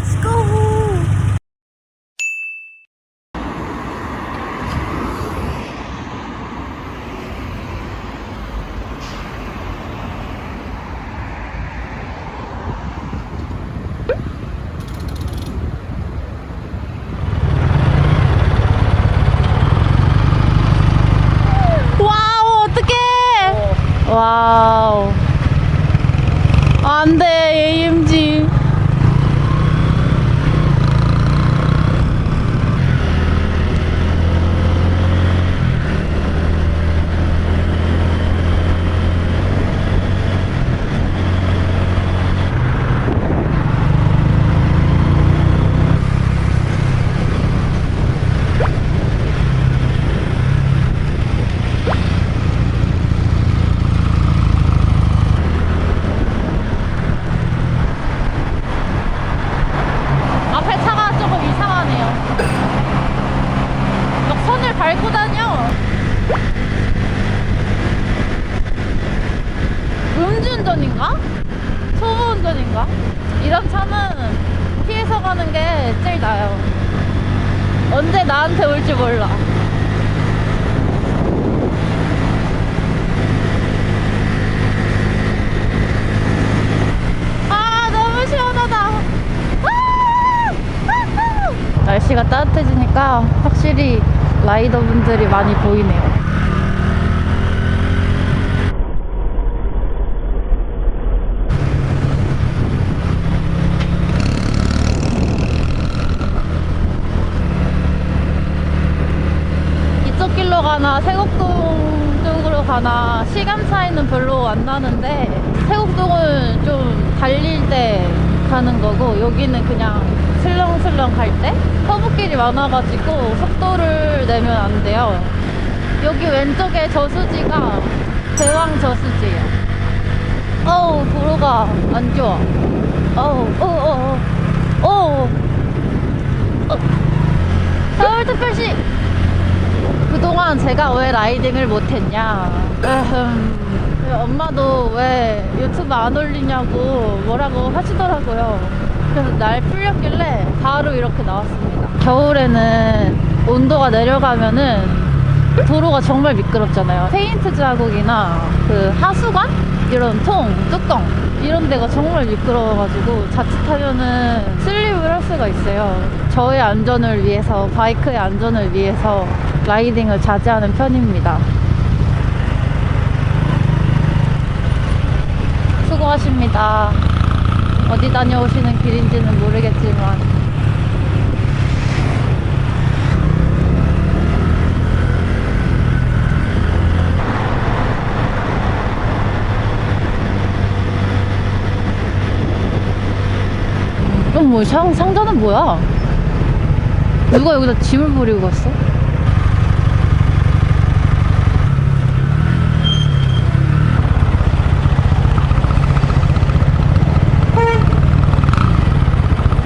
Let's go. 와우, 어떡해! 와우. 안 돼, AMG. 앞에 차가 조금 이상하네요. 막 선을 밟고 다녀. 음주운전인가? 초보운전인가? 이런 차는 피해서 가는 게 제일 나아요. 언제 나한테 올지 몰라. 아, 너무 시원하다. 아! 아아! 날씨가 따뜻해지니까 확실히 라이더 분들이 많이 보이네요. 이쪽 길로 가나 세곡동 쪽으로 가나 시간 차이는 별로 안 나는데 세곡동은 좀 달릴 때 가는 거고 여기는 그냥 슬렁슬렁 갈 때? 커브길이 많아가지고 속도를 내면 안 돼요. 여기 왼쪽에 저수지가 대왕 저수지예요. 어우 도로가 안 좋아. 어우 어우. 어우. 어. 서울특별시 그동안 제가 왜 라이딩을 못했냐. 엄마도 왜 유튜브 안 올리냐고 뭐라고 하시더라고요. 그래서 날 풀렸길래 바로 이렇게 나왔습니다. 겨울에는 온도가 내려가면은 도로가 정말 미끄럽잖아요. 페인트 자국이나 그 하수관? 이런 통, 뚜껑 이런 데가 정말 미끄러워가지고 자칫하면은 슬립을 할 수가 있어요. 저의 안전을 위해서, 바이크의 안전을 위해서 라이딩을 자제하는 편입니다. 수고하십니다. 어디 다녀오시는 길인지는 모르겠지만 어, 뭐, 상, 상자는 뭐야? 누가 여기다 짐을 버리고 갔어?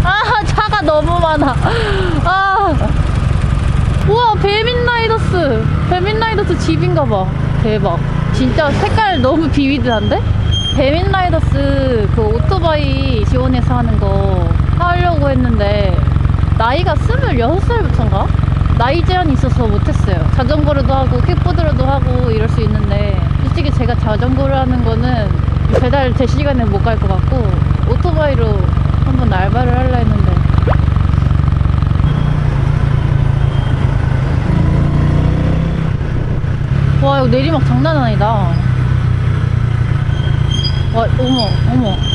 아, 차가 많아. 아. 우와, 배민라이더스. 배민라이더스 집인가봐. 대박. 진짜 색깔 너무 비비드한데? 배민라이더스 그 오토바이 지원해서 하는 거 하려고 했는데, 나이가 26살부터인가? 나이 제한이 있어서 못했어요. 자전거로도 하고, 킥보드로도 하고, 이럴 수 있는데, 솔직히 제가 자전거를 하는 거는 배달 제 시간에 못 갈 것 같고, 오토바이로 한번 알바를 하려 했는데, 와, 이거 내리막 장난 아니다. 와, 어머, 어머.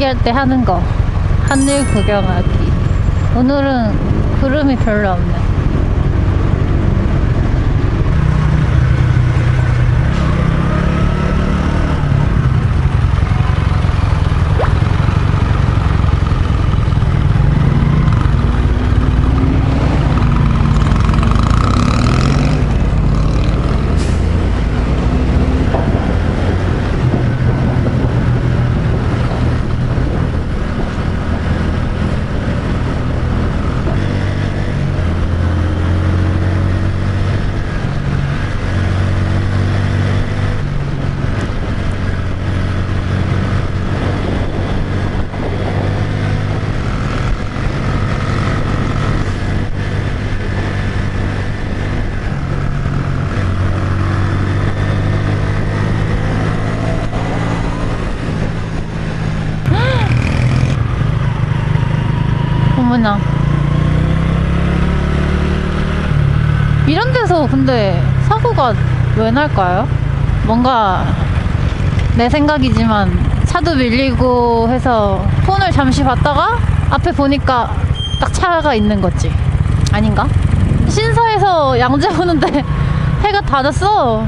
떼기 할 때 하는 거. 하늘 구경하기. 오늘은 구름이 별로 없네. 어머나 이런 데서 근데 사고가 왜 날까요? 뭔가 내 생각이지만 차도 밀리고 해서 폰을 잠시 봤다가 앞에 보니까 딱 차가 있는 거지 아닌가? 신사에서 양재 보는데 해가 다 졌어